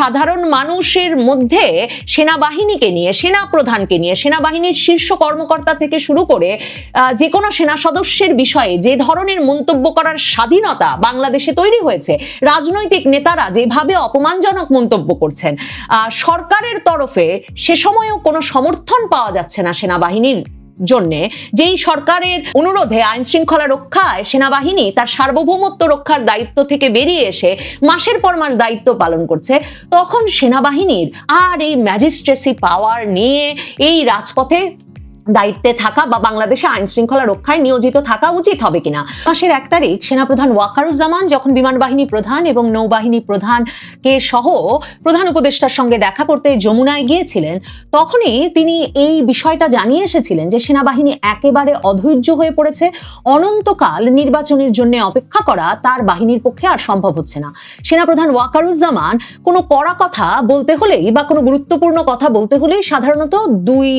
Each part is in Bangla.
সাধারণ মানুষের মধ্যে সেনাবাহিনীকে নিয়ে সেনা প্রধানকে নিয়ে, সেনাবাহিনীর শীর্ষ কর্মকর্তা থেকে শুরু করে যে কোনো সেনা সদস্যের বিষয়ে যে ধরনের মন্তব্য করার স্বাধীনতা বাংলাদেশে তৈরি হয়েছে, রাজনৈতিক নেতারা যেভাবে অপমানজনক মন্তব্য করছেন সরকারের তরফে সে সময়ও কোনো সমর্থন পাওয়া যাচ্ছে না সেনাবাহিনীর জন্য, যেই সরকারের অনুরোধে আইন শৃঙ্খলা রক্ষায় সেনাবাহিনী তার সার্বভৌমত্ব রক্ষার দায়িত্ব থেকে বেরিয়ে এসে মাসের পর মাস দায়িত্ব পালন করছে, তখন সেনাবাহিনীর আর এই ম্যাজিস্ট্রেসি পাওয়ার নিয়ে এই রাজপথে দায়িত্বে থাকা বা বাংলাদেশে আইন শৃঙ্খলা রক্ষায় নিয়োজিত থাকা উচিত হবে কিনা? মাসের এক তারিখ সেনাপ্রধান ওয়াকারুজ্জামান যখন বিমান বাহিনী প্রধান এবং নৌবাহিনী প্রধানকে সহ প্রধান উপদেষ্টার সঙ্গে দেখা করতে যমুনায় গিয়েছিলেন, তখনই তিনি এই বিষয়টা জানিয়ে এসেছিলেন যে সেনাবাহিনী একেবারে অধৈর্য হয়ে পড়েছে, অনন্তকাল নির্বাচনের জন্য অপেক্ষা করা তার বাহিনীর পক্ষে আর সম্ভব হচ্ছে না। সেনাপ্রধান ওয়াকারুজ্জামান কোনো কড়া কথা বলতে হলেই বা কোনো গুরুত্বপূর্ণ কথা বলতে হলেই সাধারণত দুই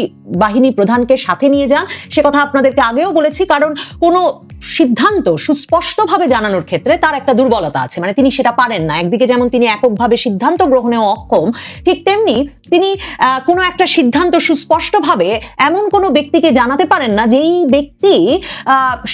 বাহিনী প্রধানকে সাথে নিয়ে যান। সে কথা আপনাদেরকে আগেও বলেছি, কারণ কোনো সিদ্ধান্ত সুস্পষ্টভাবে জানানোর ক্ষেত্রে তার একটা দুর্বলতা আছে। মানে তিনি সেটা পারেন না। একদিকে যেমন তিনি এককভাবে সিদ্ধান্ত গ্রহণেও অক্ষম, ঠিক তেমনি তিনি কোনো একটা সিদ্ধান্ত সুস্পষ্টভাবে এমন কোনো ব্যক্তিকে জানাতে পারেন না, যেই ব্যক্তি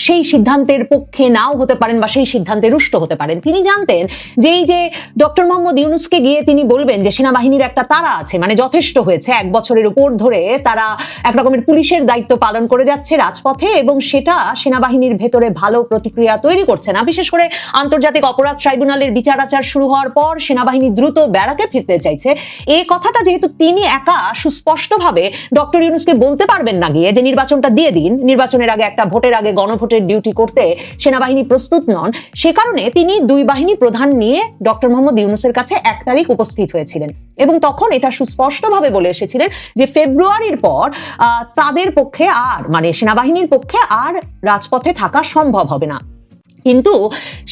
সেই সিদ্ধান্তের পক্ষে নাও হতে পারেন বা সেই সিদ্ধান্তে রুষ্ট হতে পারেন। তিনি জানতেন যে এই যে ডক্টর মোহাম্মদ ইউনুসকে গিয়ে তিনি বলবেন যে সেনাবাহিনীর একটা তারা আছে মানে যথেষ্ট হয়েছে। এক বছরের উপর ধরে তারা এক রকমের পুলিশের দায়িত্ব পালন করে যাচ্ছে রাজপথে এবং সেটা সেনাবাহিনীর ভেতরে ভালো প্রতিক্রিয়া তৈরি করছে না। বিশেষ করে আন্তর্জাতিক অপরাধ ট্রাইব্যুনালের বিচার আচার শুরু হওয়ার পর সেনাবাহিনী দ্রুত ব্যারাকে ফিরতে চাইছে। এই কথাটা যেহেতু তিনি একা সুস্পষ্টভাবে ডক্টর ইউনুসকে বলতে পারবেন না গিয়ে যে নির্বাচনটা দিয়ে দিন, নির্বাচনের আগে একটা ভোটের আগে গণভোটের ডিউটি করতে সেনাবাহিনী প্রস্তুত নন, সে কারণে তিনি দুই বাহিনী প্রধান নিয়ে ডক্টর মোহাম্মদ ইউনুসের কাছে এক তারিখ উপস্থিত হয়েছিলেন। এবং তখন এটা সুস্পষ্টভাবে বলে এসেছিলেন যে ফেব্রুয়ারির পর তাদের পক্ষে আর মানে সেনাবাহিনীর পক্ষে আর রাজপথে থাকা সম্ভব হবে না। কিন্তু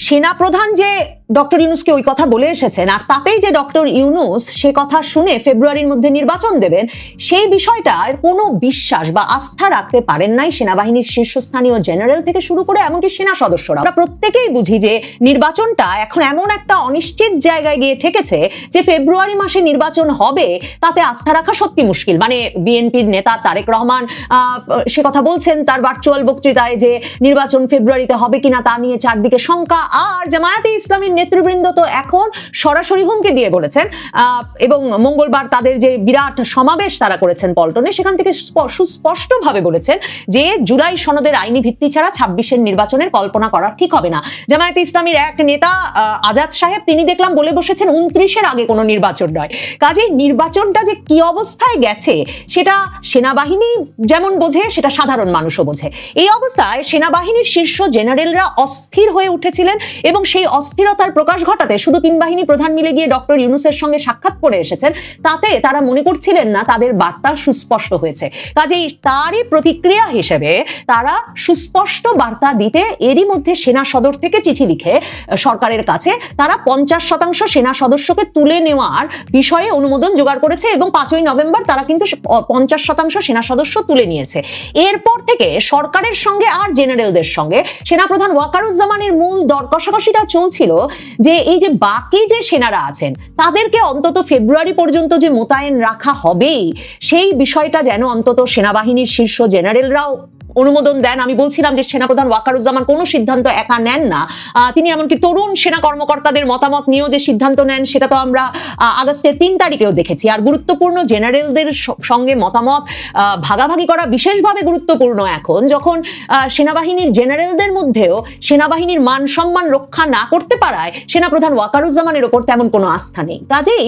সেনাপ্রধান যে ডক্টর ইউনুসকে ওই কথা বলে এসেছেন, আর তাতেই যে ডক্টর ইউনুস সে কথা শুনে ফেব্রুয়ারির মধ্যে নির্বাচন দেবেন, সেই বিষয়টার কোনো বিশ্বাস বা আস্থা রাখতে পারেন নাই সেনাবাহিনীর শীর্ষস্থানীয় জেনারেল থেকে শুরু করে এমনকি সেনা সদস্যরা আমরা প্রত্যেকেই বুঝি যে নির্বাচনটা এখন এমন একটা অনিশ্চিত জায়গায় গিয়ে ঠেকেছে যে ফেব্রুয়ারি মাসে নির্বাচন হবে, তাতে আস্থা রাখা সত্যি মুশকিল। মানে বিএনপির নেতা তারেক রহমান সে কথা বলছেন তার ভার্চুয়াল বক্তৃতায় যে নির্বাচন ফেব্রুয়ারিতে হবে কিনা তা নিয়ে চারদিকে শঙ্কা। আর জামায়াতে ইসলামীর নেতৃবৃন্দ তো এখন সরাসরি হুমকি দিয়ে বলেছেন এবং মঙ্গলবার তাদের যে বিরাট সমাবেশ তারা করেছেন পল্টনে, সেখান থেকে স্প- সুস্পষ্টভাবে বলেছেন যে জুলাই সনদের আইনি ভিত্তি ছাড়া ছাব্বিশের নির্বাচনের কল্পনা করা ঠিক হবে না। জামায়াতে ইসলামীর এক নেতা আজাদ সাহেব, তিনি দেখলাম বলে বসেছেন উনত্রিশের আগে কোনো নির্বাচন নয়। কাজে নির্বাচনটা যে কি অবস্থায় গেছে, সেটা সেনাবাহিনী যেমন বোঝে, সেটা সাধারণ মানুষও বোঝে। এই অবস্থায় সেনাবাহিনীর শীর্ষ জেনারেলরা অস্থির হয়ে উঠেছিলেন এবং সেই অস্থিরতার প্রকাশ ঘটাতে শুধু তিন বাহিনী প্রধান মিলে গিয়ে ডক্টর ইউনুসের সঙ্গে সাক্ষাৎ করে এসেছেন, তাতে তারা মনে করছিলেন না তাদের বার্তা সুস্পষ্ট হয়েছে। কাজেই তারই প্রতিক্রিয়া হিসেবে তারা সুস্পষ্ট বার্তা দিতে এরই মধ্যে সেনা সদর থেকে চিঠি লিখে সরকারের কাছে তারা পঞ্চাশ শতাংশ সেনা সদস্যকে তুলে নেওয়ার বিষয়ে অনুমোদন জোগাড় করেছে এবং পাঁচই নভেম্বর তারা কিন্তু পঞ্চাশ শতাংশ সেনা সদস্য তুলে নিয়েছে। এরপর থেকে সরকারের সঙ্গে আর জেনারেলদের সঙ্গে সেনাপ্রধান ওয়াকারুজ্জামানের মূল দর কষাকষিটা চলছিল যে এই যে বাকি যে সেনারা আছেন, তাদেরকে অন্তত ফেব্রুয়ারি পর্যন্ত যে মোতায়েন রাখা হবেই, সেই বিষয়টা যেন অন্তত সেনাবাহিনীর শীর্ষ জেনারেলরাও অনুমোদন দেন। আমি বলছিলাম যে সেনাপ্রধান ওয়াকারুজ্জামান কোনো সিদ্ধান্ত একা নেন না। তিনি এমনকি তরুণ সেনা কর্মকর্তাদের মতামত নিয়েও যে সিদ্ধান্ত নেন, সেটা তো আমরা আগস্টের তিন তারিখেও দেখেছি। আর গুরুত্বপূর্ণ জেনারেলদের সঙ্গে মতামত ভাগাভাগি করা বিশেষভাবে গুরুত্বপূর্ণ এখন। যখন সেনাবাহিনীর জেনারেলদের মধ্যেও সেনাবাহিনীর মান সম্মান রক্ষা না করতে পারায় সেনাপ্রধান ওয়াকারুজ্জামানের ওপর তেমন কোনো আস্থা নেই। কাজেই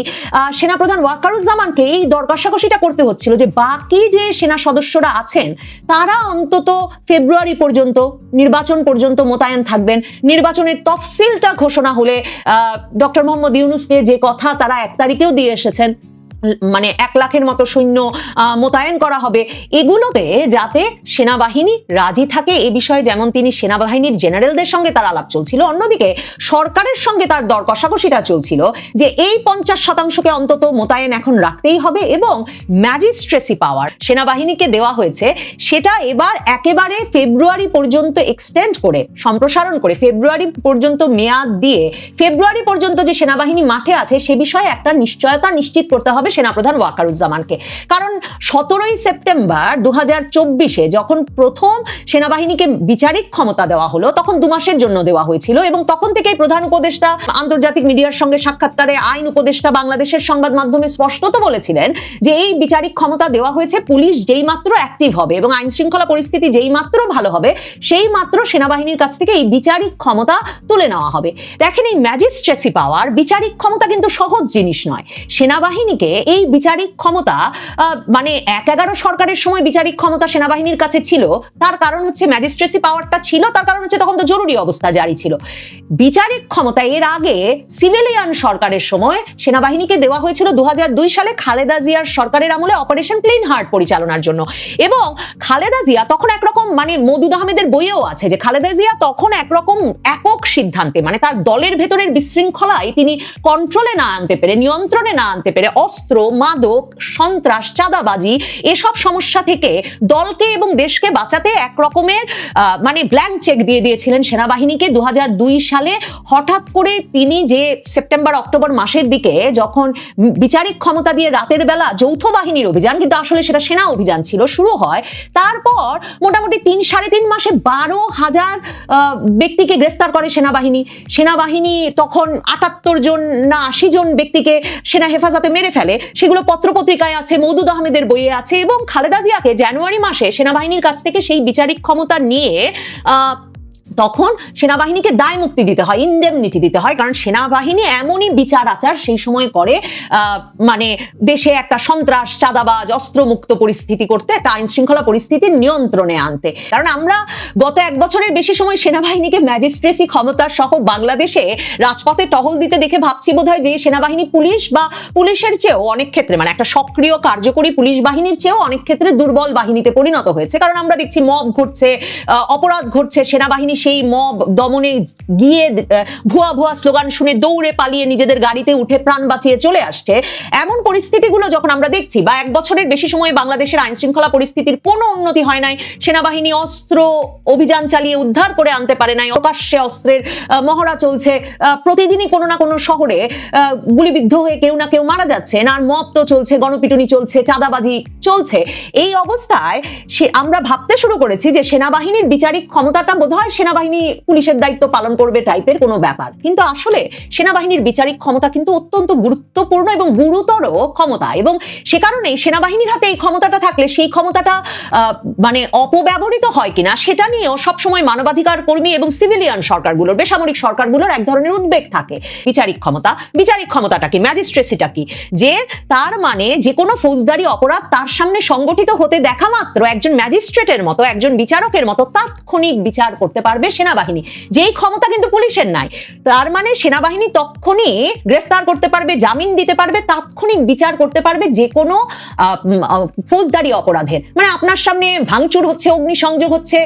সেনাপ্রধান ওয়াকারুজ্জামানকে এই দর কষাকষিটা করতে হচ্ছিল যে বাকি যে সেনা সদস্যরা আছেন, তারা অন্তত ফেব্রুয়ারি পর্যন্ত নির্বাচন পর্যন্ত মোতায়েন থাকবেন। নির্বাচনের তফসিলটা ঘোষণা হলে ডক্টর মোহাম্মদ ইউনুসকে যে কথা তারা এক তারিখেও দিয়ে এসেছেন মানে এক লাখের মতো সৈন্য মোতায়েন করা হবে। এগুলোতে যাতে সেনাবাহিনী রাজি থাকে, এ বিষয়ে যেমন তিনি সেনাবাহিনীর জেনারেলদের সঙ্গে তার আলাপ চলছিল, অন্যদিকে সরকারের সঙ্গে তার দর কষাকষিটা চলছিল যে এই পঞ্চাশ শতাংশকে অন্তত মোতায়েন এখন রাখতেই হবে এবং ম্যাজিস্ট্রেসি পাওয়ার সেনাবাহিনীকে দেওয়া হয়েছে, সেটা এবার একেবারে ফেব্রুয়ারি পর্যন্ত এক্সটেন্ড করে, সম্প্রসারণ করে, ফেব্রুয়ারি পর্যন্ত মেয়াদ দিয়ে, ফেব্রুয়ারি পর্যন্ত যে সেনাবাহিনী মাঠে আছে, সে বিষয়ে একটা নিশ্চয়তা নিশ্চিত করতে হবে। সেনাপ্রধান ওয়াকারুজ্জামানকে। কারণ সতেরোই সেপ্টেম্বর দু চব্বিশে যখন প্রথম সেনাবাহিনীকে বিচারিক ক্ষমতা দেওয়া হলো, তখন দু মাসের জন্য দেওয়া হয়েছিল এবং তখন থেকেই প্রধান উপদেষ্টা আন্তর্জাতিক মিডিয়ার সঙ্গে সাক্ষাৎকারে আইন উপদেষ্টা বাংলাদেশের সংবাদ মাধ্যমে স্পষ্টত বলেছিলেন যে এই বিচারিক ক্ষমতা দেওয়া হয়েছে, পুলিশ যেই মাত্র অ্যাক্টিভ হবে এবং আইন শৃঙ্খলা পরিস্থিতি যেই মাত্র ভালো হবে, সেই মাত্র সেনাবাহিনীর কাছ থেকে এই বিচারিক ক্ষমতা তুলে নেওয়া হবে। দেখেন এই ম্যাজিস্ট্রেসি পাওয়ার বিচারিক ক্ষমতা কিন্তু সহজ জিনিস নয়। সেনাবাহিনীকে এই বিচারিক ক্ষমতা মানে এক এগারো সরকারের সময় বিচারিক ক্ষমতা সেনাবাহিনীর কাছে ছিল, তার কারণ হচ্ছে ম্যাজিস্ট্রেসি পাওয়ারটা ছিল, তার কারণ হচ্ছে তখন তো জরুরি অবস্থা জারি ছিল। বিচারিক ক্ষমতা এর আগে সিভিলিয়ান সরকারের সময় সেনাবাহিনীকে দেওয়া হয়েছিল দু সালে খালেদা জিয়ার সরকারের আমলে অপারেশন ক্লিন হার্ট পরিচালনার জন্য। এবং খালেদা জিয়া তখন একরকম মানে মদুদ আহমেদের বইয়েও আছে যে খালেদা জিয়া তখন একরকম একক সিদ্ধান্তে মানে তার দলের ভেতরের বিশৃঙ্খলায় তিনি কন্ট্রোলে না আনতে পেরে, নিয়ন্ত্রণে না আনতে পেরে, অস্ত্র মাদক, সন্ত্রাস, চাঁদাবাজি, এসব সমস্যা থেকে দলকে এবং দেশকে বাঁচাতে এক রকমের মানে ব্ল্যাঙ্ক চেক দিয়ে দিয়েছিলেন সেনাবাহিনীকে। দু হাজার দুই সালে হঠাৎ করে তিনি যে সেপ্টেম্বর, অক্টোবর মাসের দিকে যখন বিচারিক ক্ষমতা দিয়ে রাতের বেলা যৌথ বাহিনীর অভিযান, কিন্তু আসলে সেটা সেনা অভিযান ছিল, শুরু হয়, তারপর মোটামুটি তিন, সাড়ে তিন মাসে বারো হাজার ব্যক্তিকে গ্রেফতার করে সেনাবাহিনী। সেনাবাহিনী তখন আটাত্তর জন না আশি জন ব্যক্তিকে সেনা হেফাজতে মেরে ফেলে। সেগুলো পত্রপত্রিকায় আছে, মৌদুদ আহমেদের বইয়ে আছে এবং খালেদা জিয়াকে জানুয়ারি মাসে সেনাবাহিনীর কাছ থেকে সেই বিচারিক ক্ষমতা নিয়ে তখন সেনাবাহিনীকে দায় মুক্তি দিতে হয় ইনডেমনিটি দিতে হয়। কারণ সেনাবাহিনী এমনই বিচার আচার সেই সময় করে মানে দেশে একটা সন্ত্রাস, চাঁদাবাজ, অস্ত্রমুক্ত পরিস্থিতি করতে, একটা আইন শৃঙ্খলা পরিস্থিতির নিয়ন্ত্রণে আনতে। কারণ আমরা গত এক বছরের বেশি সময় সেনাবাহিনীকে ম্যাজিস্ট্রেসি ক্ষমতা সহ বাংলাদেশে রাজপথে টহল দিতে দেখে ভাবছি বোধহয় যে সেনাবাহিনী পুলিশ বা পুলিশের চেয়েও অনেক ক্ষেত্রে মানে একটা সক্রিয়, কার্যকরী পুলিশ বাহিনীর চেয়েও অনেক ক্ষেত্রে দুর্বল বাহিনীতে পরিণত হয়েছে। কারণ আমরা দেখছি মব ঘটছে অপরাধ ঘটছে, সেনাবাহিনী সেই মব দমনে গিয়ে ভুয়া ভুয়া স্লোগান শুনে দৌড়ে পালিয়ে নিজেদের গাড়িতে উঠে প্রাণ বাঁচিয়ে চলে আসছে। এমন পরিস্থিতিগুলো যখন আমরা দেখছি বা এক বছরের বেশি সময় বাংলাদেশের আইন শৃঙ্খলা পরিস্থিতির কোনো উন্নতি হয় নাই, সেনাবাহিনী অস্ত্র অভিযান চালিয়ে উদ্ধার করে আনতে পারে নাই প্রকাশ্যে অস্ত্রের মহড়া চলছে প্রতিদিনই কোনো না কোনো শহরে গুলিবিদ্ধ হয়ে কেউ না কেউ মারা যাচ্ছে না মব তো চলছে, গণপিটুনি চলছে, চাঁদাবাজি চলছে। এই অবস্থায় সে, আমরা ভাবতে শুরু করেছি যে সেনাবাহিনীর বিচারিক ক্ষমতাটা বোধ বোধহয় সেনাবাহিনী পুলিশের দায়িত্ব পালন করবে টাইপের কোনো ব্যাপার। কিন্তু আসলে সেনাবাহিনীর বিচারিক ক্ষমতা কিন্তু অত্যন্ত গুরুত্বপূর্ণ এবং গুরুতর ক্ষমতা। এবং সে কারণে সেনাবাহিনীর হাতে এই ক্ষমতাটা থাকলে সেই ক্ষমতাটা মানে অপব্যবহৃত হয় কিনা, সেটা নিয়েও সবসময় মানবাধিকার কর্মী এবং সিভিলিয়ান সরকারগুলোর, বেসামরিক সরকারগুলোর এক ধরনের উদ্বেগ থাকে। বিচারিক ক্ষমতা, বিচারিক ক্ষমতাটা কি ম্যাজিস্ট্রেসিটা কি? যে তার মানে যে কোনো ফৌজদারি অপরাধ তার সামনে সংগঠিত হতে দেখা মাত্র একজন ম্যাজিস্ট্রেটের মতো, একজন বিচারকের মতো তাৎক্ষণিক বিচার করতে পারবে সেনাবাহিনী, যেই ক্ষমতা কিন্তু পুলিশের নাই। তার মানে সেনাবাহিনী তখনই গ্রেফতার করতে পারবে, জামিন দিতে পারবে, তাৎক্ষণিক বিচার করতে পারবে যে কোনো ফৌজদারি অপরাধের। মানে আপনার সামনে ভাঙচুর হচ্ছে, অগ্নিসংযোগ হচ্ছে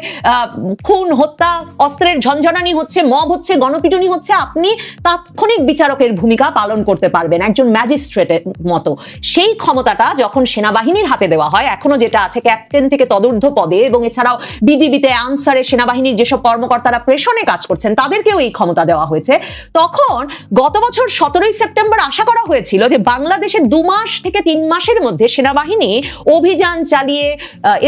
খুন, হত্যা, অস্ত্রের ঝঞ্ঝনানি হচ্ছে, মব হচ্ছে, গণপিটুনি হচ্ছে, আপনি তাৎক্ষণিক বিচারকের ভূমিকা পালন করতে পারবেন একজন ম্যাজিস্ট্রেটের মতো। সেই ক্ষমতাটা যখন সেনাবাহিনীর হাতে দেওয়া হয়, এখনও যেটা আছে ক্যাপ্টেন থেকে তদূর্ধ্ব পদে এবং এছাড়াও বিজিবিতে আনসারে সেনাবাহিনীর যেসব কর্মকর্তারা প্রেষণে কাজ করছেন, তাদেরকেও এই ক্ষমতা দেওয়া হয়েছে। তখন গত বছর সতেরোই সেপ্টেম্বর আশা করা হয়েছিল যে বাংলাদেশে দু মাস থেকে তিন মাসের মধ্যে সেনাবাহিনী অভিযান চালিয়ে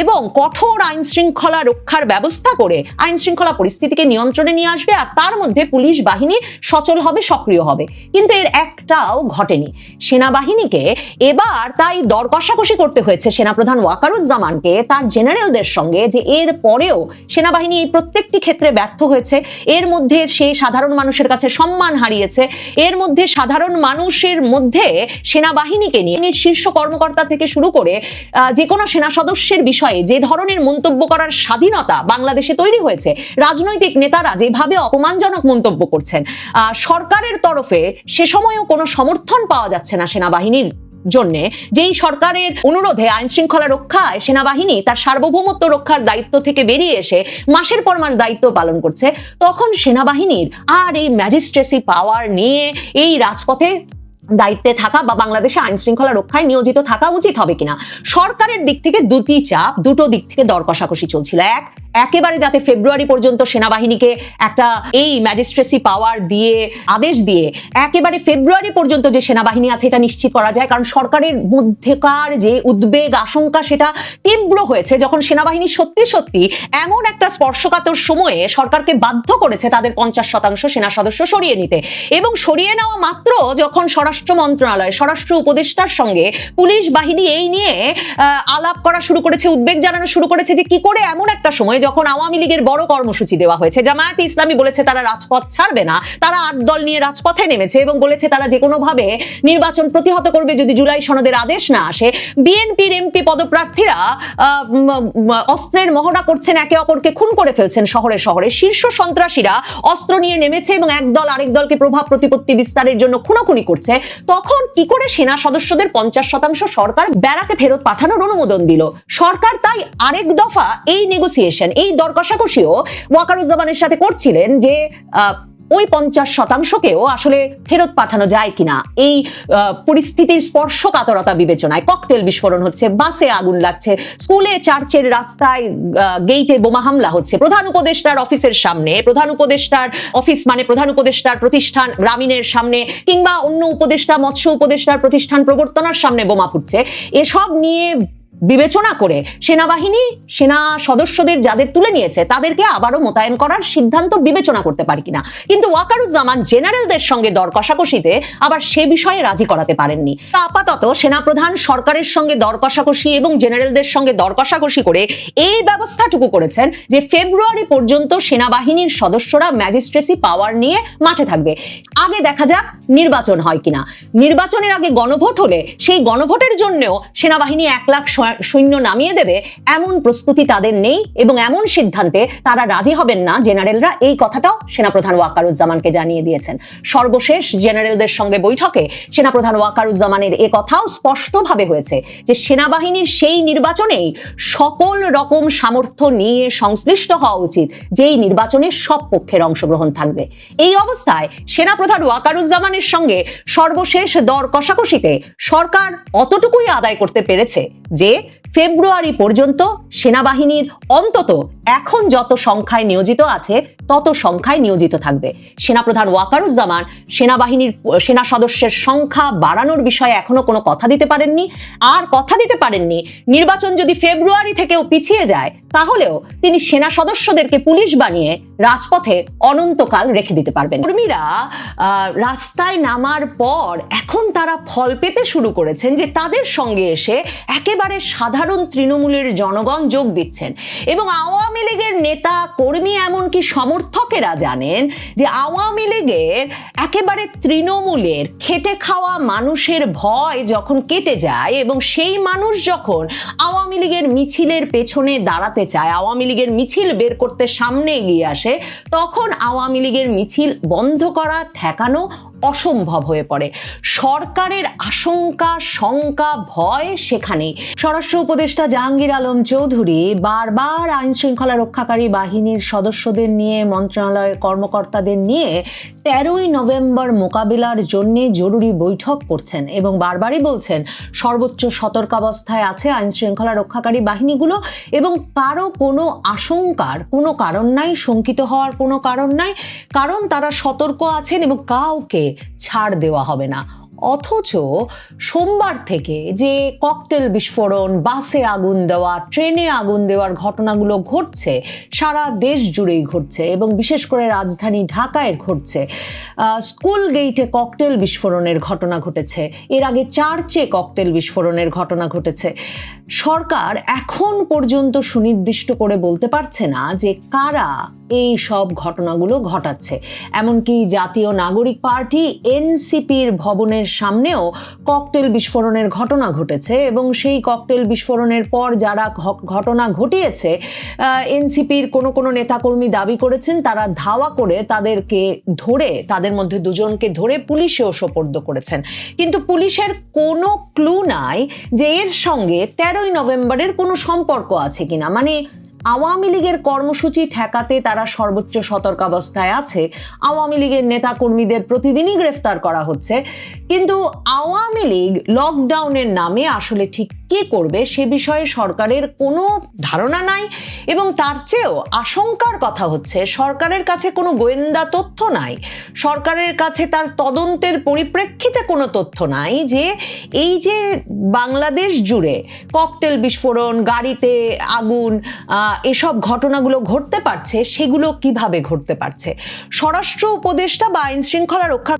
এবং কঠোর আইন শৃঙ্খলা রক্ষার ব্যবস্থা করে আইন শৃঙ্খলা পরিস্থিতিকে নিয়ন্ত্রণে নিয়ে আসবে আর তার মধ্যে পুলিশ বাহিনী সচল হবে, সক্রিয় হবে। কিন্তু এর একটাও ঘটেনি। সেনাবাহিনীকে এবার তাই দর কষাকষি করতে হয়েছে সেনাপ্রধান ওয়াকারুজ্জামানকে, তার জেনারেলদের সঙ্গে যে এর পরেও সেনাবাহিনী এই প্রত্যেকটি ক্ষেত্রে ব্যর্থ হয়েছে। এর মধ্যে সে সাধারণ মানুষের কাছে সম্মান হারিয়েছে। এর মধ্যে সাধারণ মানুষের মধ্যে সেনাবাহিনীকে নিয়ে শীর্ষ কর্মকর্তা থেকে শুরু করে যে কোনো সেনা সদস্যের বিষয়ে যে ধরনের মন্তব্য করার স্বাধীনতা বাংলাদেশে তৈরি হয়েছে, রাজনৈতিক নেতারা যেভাবে অপমানজনক মন্তব্য করছেন সরকারের তরফে সে সময়ও কোনো সমর্থন পাওয়া যাচ্ছে না সেনাবাহিনীর। জন্য, যেই সরকারের অনুরোধে আইন শৃঙ্খলা রক্ষায় সেনাবাহিনী তার সার্বভৌমত্ব রক্ষার দায়িত্ব থেকে বেরিয়ে এসে মাসের পর মাস দায়িত্ব পালন করছে, তখন সেনাবাহিনীর আর এই ম্যাজিস্ট্রেসি পাওয়ার নিয়ে এই রাজপথে দায়িত্বে থাকা বা বাংলাদেশে আইন শৃঙ্খলা রক্ষায় নিয়োজিত থাকা উচিত হবে কিনা? সরকারের দিক থেকে দুটি চাপ, দুটো দিক থেকে দর কষাকষি চলছিল। এক একেবারে যাতে ফেব্রুয়ারি পর্যন্ত সেনাবাহিনীকে একটা এই ম্যাজিস্ট্রেসি পাওয়ার দিয়ে আদেশ দিয়ে একেবারে ফেব্রুয়ারি পর্যন্ত যে সেনাবাহিনী আছে এটা নিশ্চিত করা যায়। কারণ সরকারের মধ্যেকার যে উদ্বেগ, আশঙ্কা সেটা তীব্র হয়েছে। যখন সেনাবাহিনী সত্যি সত্যি এমন একটা স্পর্শকাতর সময়ে সরকারকে বাধ্য করেছে তাদের পঞ্চাশ শতাংশ সেনা সদস্য সরিয়ে নিতে এবং সরিয়ে নেওয়া মাত্র যখন স্বরাষ্ট্র মন্ত্রণালয়, স্বরাষ্ট্র উপদেষ্টার সঙ্গে পুলিশ বাহিনী এই নিয়ে আলাপ করা শুরু করেছে, উদ্বেগ জানানো শুরু করেছে যে কি করে এমন একটা সময় যখন আওয়ামী লীগের বড় কর্মসূচি দেওয়া হয়েছে, জামায়াত ইসলামী বলেছে তারা রাজপথ ছাড়বে না, তারা আট দল নিয়ে রাজপথে নেমেছে এবং বলেছে তারা যে কোনো ভাবে নির্বাচন প্রতিহত করবে যদি জুলাই সনদের আদেশ না আসে। বিএনপির এমপি পদপ্রার্থীরা অস্ত্রের মহড়া করছেন, একে অপরকে খুন করে ফেলছেন শহরে শহরে। শীর্ষ সন্ত্রাসীরা অস্ত্র নিয়ে নেমেছে এবং এক দল আরেক দলকে প্রভাব প্রতিপত্তি বিস্তারের জন্য খুনাখুনি করছে। তখন কি করে সেনা সদস্যদের পঞ্চাশ শতাংশ সরকার ব্যারাকে ফেরত পাঠানোর অনুমোদন দিল? সরকার তাই আরেক দফা এই নেগোসিয়েশন এই দর কষাকষিও ওয়াকারুজ্জামানের সাথে করছিলেন যে ওই পঞ্চাশ শতাংশকেও আসলে ফেরত পাঠানো যায় কিনা। এই পরিস্থিতির স্পর্শকাতরতা বিবেচনায় ককটেল বিস্ফোরণ হচ্ছে, বাসে আগুন লাগছে, স্কুলে, চার্চের রাস্তায় গেইটে বোমা হামলা হচ্ছে, প্রধান উপদেষ্টার অফিসের সামনে, প্রধান উপদেষ্টার অফিস মানে প্রধান উপদেষ্টার প্রতিষ্ঠান গ্রামীণের সামনে, কিংবা অন্য উপদেষ্টা, মৎস্য উপদেষ্টার প্রতিষ্ঠান প্রবর্তনার সামনে বোমা ফুটছে। এসব নিয়ে বিবেচনা করে সেনাবাহিনী, সেনা সদস্যদের যাদের তুলে নিয়েছে, তাদেরকে আবারও মোতায়েন করার সিদ্ধান্ত বিবেচনা করতে পারে কিনা। কিন্তু ওয়াকারুজ্জামান জেনারেলদের সঙ্গে দর কষাকষিতে আবার সে বিষয়ে রাজি করাতে পারেননি। তা আপাতত সেনাপ্রধান সরকারের সঙ্গে দর কষাকষি এবং জেনারেলদের সঙ্গে দর কষাকষি করে এই ব্যবস্থাটুকু করেছেন যে ফেব্রুয়ারি পর্যন্ত সেনাবাহিনীর সদস্যরা ম্যাজিস্ট্রেসি পাওয়ার নিয়ে মাঠে থাকবে। আগে দেখা যাক নির্বাচন হয় কিনা। নির্বাচনের আগে গণভোট হলে সেই গণভোটের জন্যও সেনাবাহিনী এক লাখ স- সৈন্য নামিয়ে দেবে, এমন প্রস্তুতি তাদের নেই এবং এমন সিদ্ধান্তে তারা রাজি হবেন না। জেনারেলরা এই কথাটাও সেনাপ্রধান ওয়াকারুজ্জামানকে জানিয়ে দিয়েছেন। সর্বশেষ জেনারেলদের সঙ্গে বৈঠকে সেনাপ্রধান ওয়াকারুজ্জামানের এ কথাও স্পষ্টভাবে হয়েছে যে, সেনাবাহিনীর সেই নির্বাচনেই সকল রকম সামর্থ্য নিয়ে সংশ্লিষ্ট হওয়া উচিত, যেই নির্বাচনে সব পক্ষের অংশগ্রহণ থাকবে। এই অবস্থায় সেনাপ্রধান ওয়াকারুজ্জামানের সঙ্গে সর্বশেষ দর কষাকষিতে সরকার অতটুকুই আদায় করতে পেরেছে যে okay ফেব্রুয়ারি পর্যন্ত সেনাবাহিনীর অন্তত এখন যত সংখ্যায় নিয়োজিত আছে, তত সংখ্যায় নিয়োজিত থাকবে। সেনাপ্রধান ওয়াকারুজ্জামান সেনাবাহিনীর, সেনা সদস্যের সংখ্যা বাড়ানোর বিষয়ে এখনও কোনো কথা দিতে পারেননি। আর কথা দিতে পারেননি, নির্বাচন যদি ফেব্রুয়ারি থেকেও পিছিয়ে যায়, তাহলেও তিনি সেনা সদস্যদেরকে পুলিশ বানিয়ে রাজপথে অনন্তকাল রেখে দিতে পারবেন। কর্মীরা রাস্তায় নামার পর এখন তারা ফল পেতে শুরু করেছেন যে তাদের সঙ্গে এসে একেবারে সাধারণ তৃণমূলের জনগণ যোগ দিচ্ছেন। এবং আওয়ামী লীগের নেতা, কর্মী এমনকি সমর্থকেরা জানেন যে আওয়ামী লীগের একেবারে তৃণমূলের খেটে খাওয়া মানুষের ভয় যখন কেটে যায় এবং সেই মানুষ যখন আওয়ামী লীগের মিছিলের পেছনে দাঁড়াতে চায়, আওয়ামী লীগের মিছিল বের করতে সামনে এগিয়ে আসে, তখন আওয়ামী লীগের মিছিল বন্ধ করা, ঠেকানো অসম্ভব হয়ে পড়ে। সরকারের আশঙ্কা, শঙ্কা, ভয় সেখানেই। স্বরাষ্ট্র উপদেষ্টা জাহাঙ্গীর আলম চৌধুরী বারবার আইন শৃঙ্খলা রক্ষাকারী বাহিনীর সদস্যদের নিয়ে, মন্ত্রণালয়ের কর্মকর্তাদের নিয়ে তেরোই নভেম্বর মোকাবিলার জন্য জরুরি বৈঠক করছেন এবং বারবারই বলছেন, সর্বোচ্চ সতর্কাবস্থায় আছে আইন শৃঙ্খলা রক্ষাকারী বাহিনীগুলো এবং কারও কোনো আশঙ্কার কোনো কারণ নাই, শঙ্কিত হওয়ার কোনো কারণ নাই, কারণ তারা সতর্ক আছেন এবং কাউকে ছাড় দেওয়া হবে না। অথচ সোমবার থেকে যে ককটেল বিস্ফোরণ, বাসে আগুন দেওয়া, ট্রেনে আগুন দেওয়ার ঘটনাগুলো ঘটছে, সারা দেশ জুড়েই ঘটছে এবং বিশেষ করে রাজধানী ঢাকায় ঘটছে। স্কুল গেইটে ককটেল বিস্ফোরণের ঘটনা ঘটেছে। এর আগে চার্চে ককটেল বিস্ফোরণের ঘটনা ঘটেছে। সরকার এখন পর্যন্ত সুনির্দিষ্ট করে বলতে পারছে না যে কারা এই সব ঘটনাগুলো ঘটাচ্ছে। এমনকি জাতীয় নাগরিক পার্টি এনসিপির ভবনের সামনেও ককটেল বিস্ফোরণের ঘটনা ঘটেছে এবং সেই ককটেল বিস্ফোরণের পর যারা ঘটনা ঘটিয়েছে এনসিপির কোনো কোনো নেতাকর্মী দাবি করেছেন, তারা ধাওয়া করে তাদেরকে ধরে, তাদের মধ্যে দুজনকে ধরে পুলিশেও সোপর্দ করেছেন। কিন্তু পুলিশের কোনো ক্লু নাই যে এর সঙ্গে তেরোই নভেম্বরের কোনো সম্পর্ক আছে কিনা? মানে আওয়ামী লীগের কর্মসূচি ঠেকাতে তারা সর্বোচ্চ সতর্কাবস্থায় আছে। আওয়ামী লীগের নেতাকর্মীদের প্রতিদিনই গ্রেফতার করা হচ্ছে। কিন্তু আওয়ামী লীগ লকডাউনের নামে আসলে ঠিক কি করবে সে বিষয়ে সরকারের কোনো ধারণা নাই এবং তার চেয়েও আশঙ্কার কথা হচ্ছে, সরকারের কাছে কোনো গোয়েন্দা তথ্য নাই। সরকারের কাছে তার তদন্তের পরিপ্রেক্ষিতে কোনো তথ্য নাই যে এই যে বাংলাদেশ জুড়ে ককটেল বিস্ফোরণ, গাড়িতে আগুন এসব ঘটনাগুলো ঘটতে পারছে সেগুলো কীভাবে ঘটতে পারছে? স্বরাষ্ট্র উপদেষ্টা বা আইন শৃঙ্খলা রক্ষা